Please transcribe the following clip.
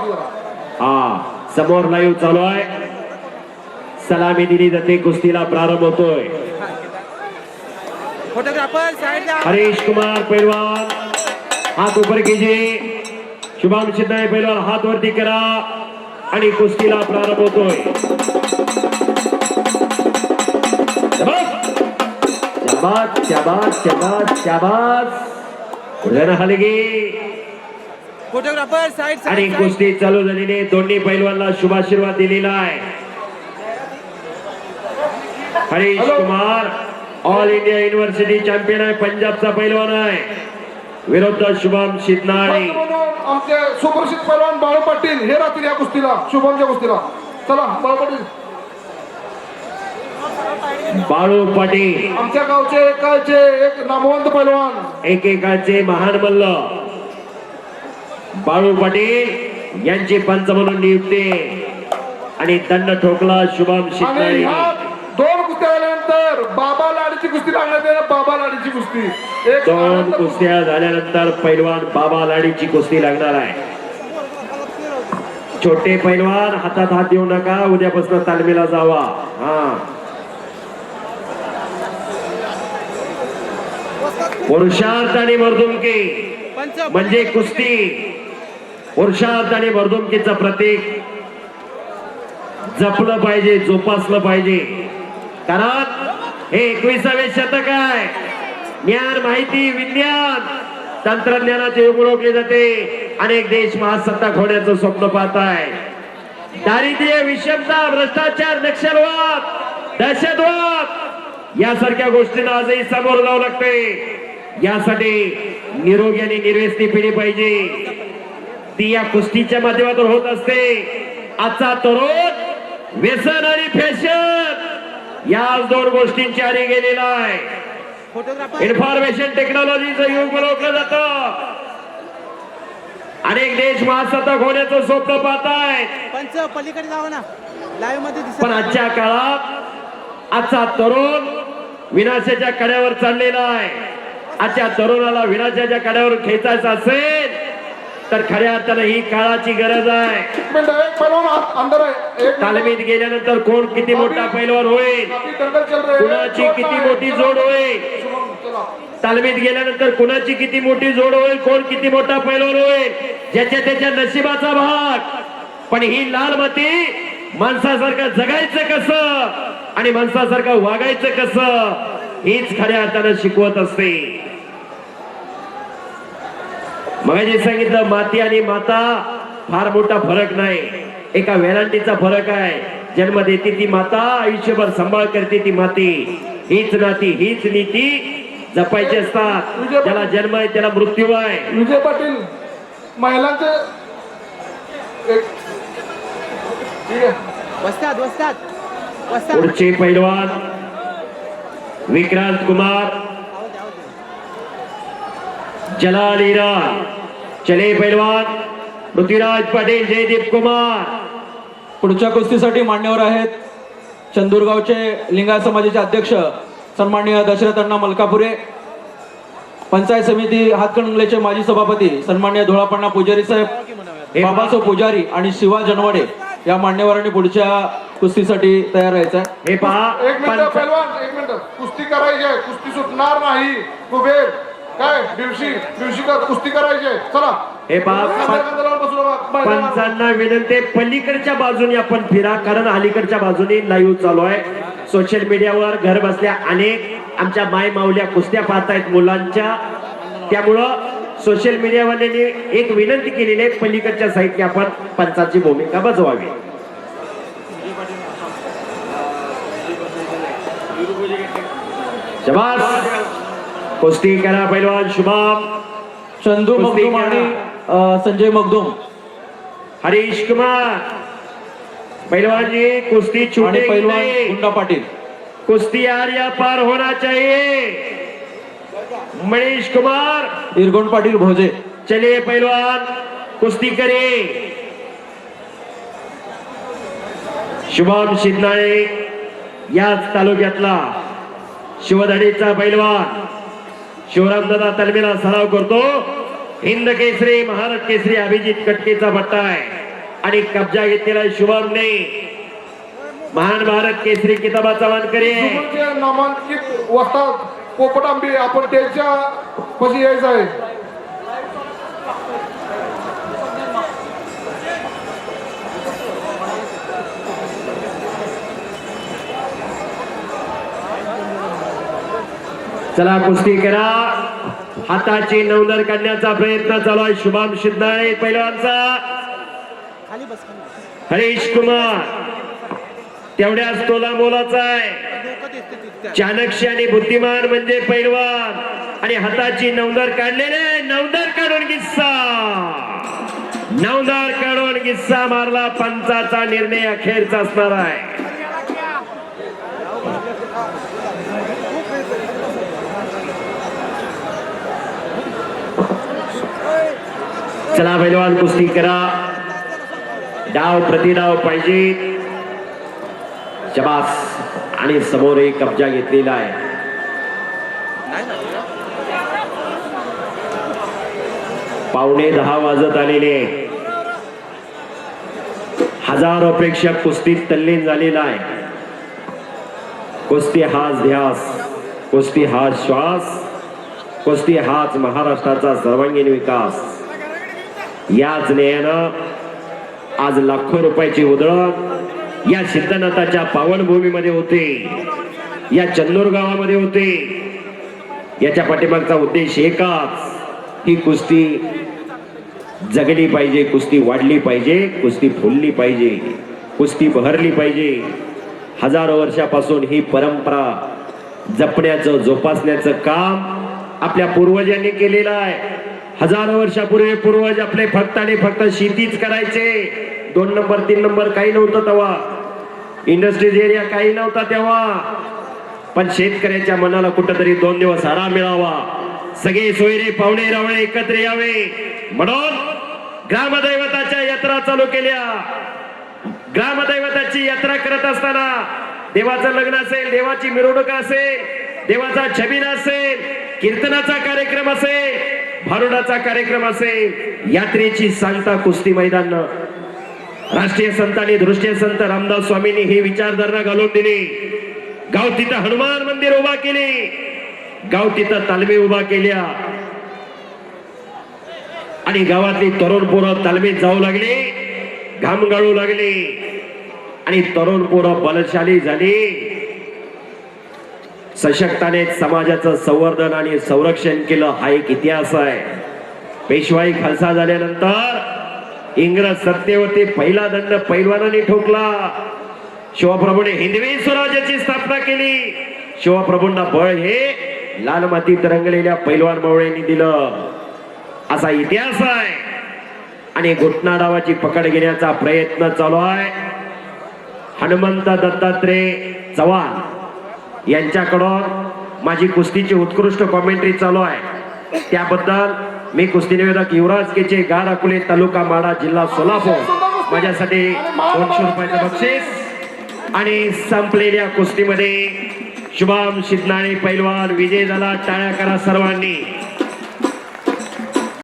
हा समोर लाईव्ह चालू आहे सलामी दिली जाते कुस्तीला प्रारंभ होतोय. फोटोग्राफर हरीश कुमार पैलवान हात उपर कीजिए. शुभम शिंदे पैलवान हात वरती करा. आणि कुस्तीला प्रारंभ होतोय. शाबास! शाबास शाबास शाबास उडण हलगी. फोटोग्राफर साइड आणि कुस्ती चालू झालेली दोन्ही पैलवानला शुभाशीर्वाद दिलेला आहे. Harish Kumar all India university champion आहे पंजाबचा पैलवान आहे. विरुद्ध शुभम शितनाळे आमचे सुप्रसिद्ध पैलवान बाळू पाटील हे राहतील या कुस्तीला शुभमच्या कुस्तीला. चला बाळू पाटील. बाळू पाटील. आमच्या गावचे एकाचे एक नामवंत पैलवान. एकेकाचे महान मल्ल. बाळू पाटील यांची पंच म्हणून नियुक्ती आणि दंड ठोकला शुभम ह्या दोन कुस्त्या झाल्यानंतर बाबा लाडीची कुस्ती लागण्यात येणार बाबा लाडीची कुस्ती. एक दोन कुस्त्या झाल्यानंतर पैलवान बाबा लाडीची कुस्ती लागणार आहे. छोटे पैलवान हातात हात देऊ नका उद्यापासून तालमीला जावा. हा. पुरुषार्थ आणि मर्दुमकी. म्हणजे कुस्ती. पुरुषार्थ आणि मर्दुमकीचं प्रतीक. जपलं पाहिजे जोपासलं पाहिजे. कारण हे एकविसावे शतक आहे. ज्ञान माहिती विज्ञान तंत्रज्ञानाचे युग ओळखले जाते. अनेक देश महासत्ताक होण्याचं स्वप्न पाहत आहे. दारिद्र्य विषमता भ्रष्टाचार नक्षलवाद दहशतवाद यासारख्या गोष्टींना आजही समोर जावं लागते यासाठी निरोगी आणि निर्वेसनी पिढी पाहिजे. ती या कुस्तीच्या माध्यमातून होत असते. आजचा तरुण व्यसन आणि फॅशन. या दोन गोष्टींची आरी गेलेला आहे. इन्फॉर्मेशन टेक्नॉलॉजीचं युग ओळखलं जातं. अनेक देश महासत्ताक होण्याचं स्वप्न पाहतायत. पंच पलीकडे जावं ना. लाईव्हमध्ये पण आजच्या काळात आजचा तरुण विनाशाच्या कड्यावर चाललेला आहे. आजच्या तरुणाला विनाशाच्या कड्यावर खेचायचं असेल तर खऱ्या अर्थानं ही काळाची गरज आहे. तालमीत गेल्यानंतर कोण किती मोठा पैलवान होईल. कुणाची किती. मोठी जोड होईल. तालमीत गेल्यानंतर कुणाची किती मोठी जोड होईल? कोण किती मोठा पैलवान होईल? ज्याच्या त्याच्या नशिबाचा भाग. पण ही लाल माती माणसासारखं जगायचं कसं? आणि माणसासारखं वागायचं कसं? हीच खऱ्या अर्थानं शिकवत असते. मग जे सांगितलं माती आणि माता फार मोठा फरक नाही. एका वेलांटीचा फरक आहे. जन्म देते ती माता आयुष्यभर सांभाळ करते ती माती. हीच नाती हीच नीती जपायची असतात. ज्याला जन्म आहे त्याला मृत्यू आहे. विजय पाटील महिलांचे पुढचे पैलवान विक्रांत कुमार जलाल इराण चले पैलवान पृथ्वीराज पाटील जयदीप कुमार. पुढच्या कुस्तीसाठी मान्यवर आहेत चंदूरगावचे लिंगायत समाजाचे अध्यक्ष सन्माननीय दशरथ अण्णा मलकापुरे. पंचायत समिती हातकणंगलेचे माजी सभापती सन्माननीय धुळापण्णा पुजारी साहेब बाबासाहेब पुजारी आणि शिवा जनवाडे या मान्यवरांनी पुढच्या कुस्तीसाठी तयार व्हायचं आहे. हे पहा एक मिनिट पंच- पैलवान एक मिनिट. कुस्ती करायची आहे कुस्ती सुटणार नाही. कुबेर काय दिवशी दिवशी का कुस्ती करायची चला. हे. पंचांना विनंती पलीकडच्या बाजूने आपण फिरा कारण अलीकडच्या बाजूने लाईव्ह चालू आहे. सोशल मीडियावर घर बसल्या अनेक आमच्या माय माऊल्या कुस्त्या पाहतायत मुलांच्या. त्यामुळं सोशल मीडियावाल्यांनी एक विनंती केलेली आहे पलीकडच्या साहित्य आपण पंचाची भूमिका बजवावी. शबास कुस्ती करा पैलवान शुभम. चंदू कुस्ती मगदूम करा. आणि संजय मगदूम हरीश कुमार. पहलवान जी कुश्ती आणि छूटेगी पैलवान गुंडा पाटील. कुश्ती यार या पार होना चाहिए. मनीष कुमार. इरगोंड पाटील भोजे. चलिए पहलवान कुश्ती करिए. शुभम शिंदे याच तालुक्यातला शिवधडीचा पैलवान शिवरामदादा तलमीला सराव करतो. हिंद केसरी महाराष्ट्र केसरी अभिजित कटकेचा भट्टा आहे. आणि कब्जा घेतलेला शुभमने महान भारत केसरी किताबाचा मानकरी आहे. नामांकित वस्तात पोपट आंबे आपण त्यांच्या पशी यायचं आहे. चला कुस्ती करा. हाताची नवनर काढण्याचा प्रयत्न चालू आहे. शुभम शिंदाळे पहिलवानचा हरीश कुमार. तेवढ्याच तोला मोलाचा आहे. चाणक्य आणि बुद्धिमान म्हणजे पैलवान. आणि हाताची नवदर काढलेले नवदर काढून किस्सा. नवदर काढून किस्सा मारला. पंचाचा निर्णय अखेरचा असणार आहे. चला पैलवान कुस्ती करा. डाव प्रतिडाव पाहिजे. शबास आणि समोर एक कब्जा घेतलेला आहे. पावणे दहा वाजत आलेले हजारो प्रेक्षक कुस्तीत तल्लीन झालेला आहे. कुस्ती हाच ध्यास कुस्ती हाच श्वास कुस्ती हाच महाराष्ट्राचा सर्वांगीण विकास. याच न्यायानं आज लाखो रुपयाची उधळण या सिद्धनाथाच्या पावनभूमीमध्ये होते. या चंदूर गावामध्ये होते. याच्या पाठीमागचा उद्देश एकाच ही कुस्ती जगली पाहिजे कुस्ती वाढली पाहिजे कुस्ती फुलली पाहिजे कुस्ती बहरली पाहिजे. हजारो वर्षापासून ही परंपरा जपण्याचं जोपासण्याचं काम आपल्या पूर्वजांनी केलेलं आहे. हजारो वर्षापूर्वी पूर्वज आपले फक्त आणि फक्त शेतीच करायचे. दोन नंबर तीन नंबर काही नव्हतं तेव्हा. इंडस्ट्रीज एरिया काही नव्हता तेव्हा. पण शेतकऱ्याच्या मनाला कुठंतरी दोन दिवस आराम मिळावा. सगळे सोयरे पाहुणे रावळे एकत्र यावे. म्हणून ग्रामदैवताच्या यात्रा चालू केल्या. ग्रामदैवताची यात्रा करत असताना देवाचं लग्न असेल देवाची मिरवणूक असेल देवाचा छबिना असेल कीर्तनाचा कार्यक्रम असेल भारुडाचा कार्यक्रम असेल यात्रेची सांगता कुस्ती मैदान. राष्ट्रीय संतांनी दृष्टीय संत रामदास स्वामींनी ही विचारधारणा घालून दिली. गाव तिथं हनुमान मंदिर उभा केले. गाव तिथं तालमी उभा केल्या. आणि गावातली तरुण पोरं तालमीत जाऊ लागली. घाम गाळू लागली. आणि तरुण पोरं बलशाली झाली. सशक्ताने समाजाचं संवर्धन आणि संरक्षण केलं हा एक इतिहास आहे. पेशवाई खालसा झाल्यानंतर इंग्रज सत्तेवरती पहिला दंड पैलवानाने ठोकला. शिवप्रभूने हिंदवी स्वराज्याची स्थापना केली. शिवप्रभूंना बळ हे लाल मातीत रंगलेल्या पैलवान मवळ्यांनी दिलं. असा इतिहास आहे. आणि घुटना डावाची पकड घेण्याचा प्रयत्न चालू आहे. हनुमंत दत्तात्रय चव्हाण यांच्याकडून माझी कुस्तीची उत्कृष्ट कॉमेंट्री चालू आहे. त्याबद्दल मी कुस्ती निवेदक युवराज केचे गार अकोले तालुका माडा जिल्हा सोलापूर. माझ्यासाठी दोनशे रुपयाचं बक्षीस. आणि संपलेल्या कुस्तीमध्ये शुभम शिदनाळे पैलवान विजय झाला टाळ्या करा सर्वांनी.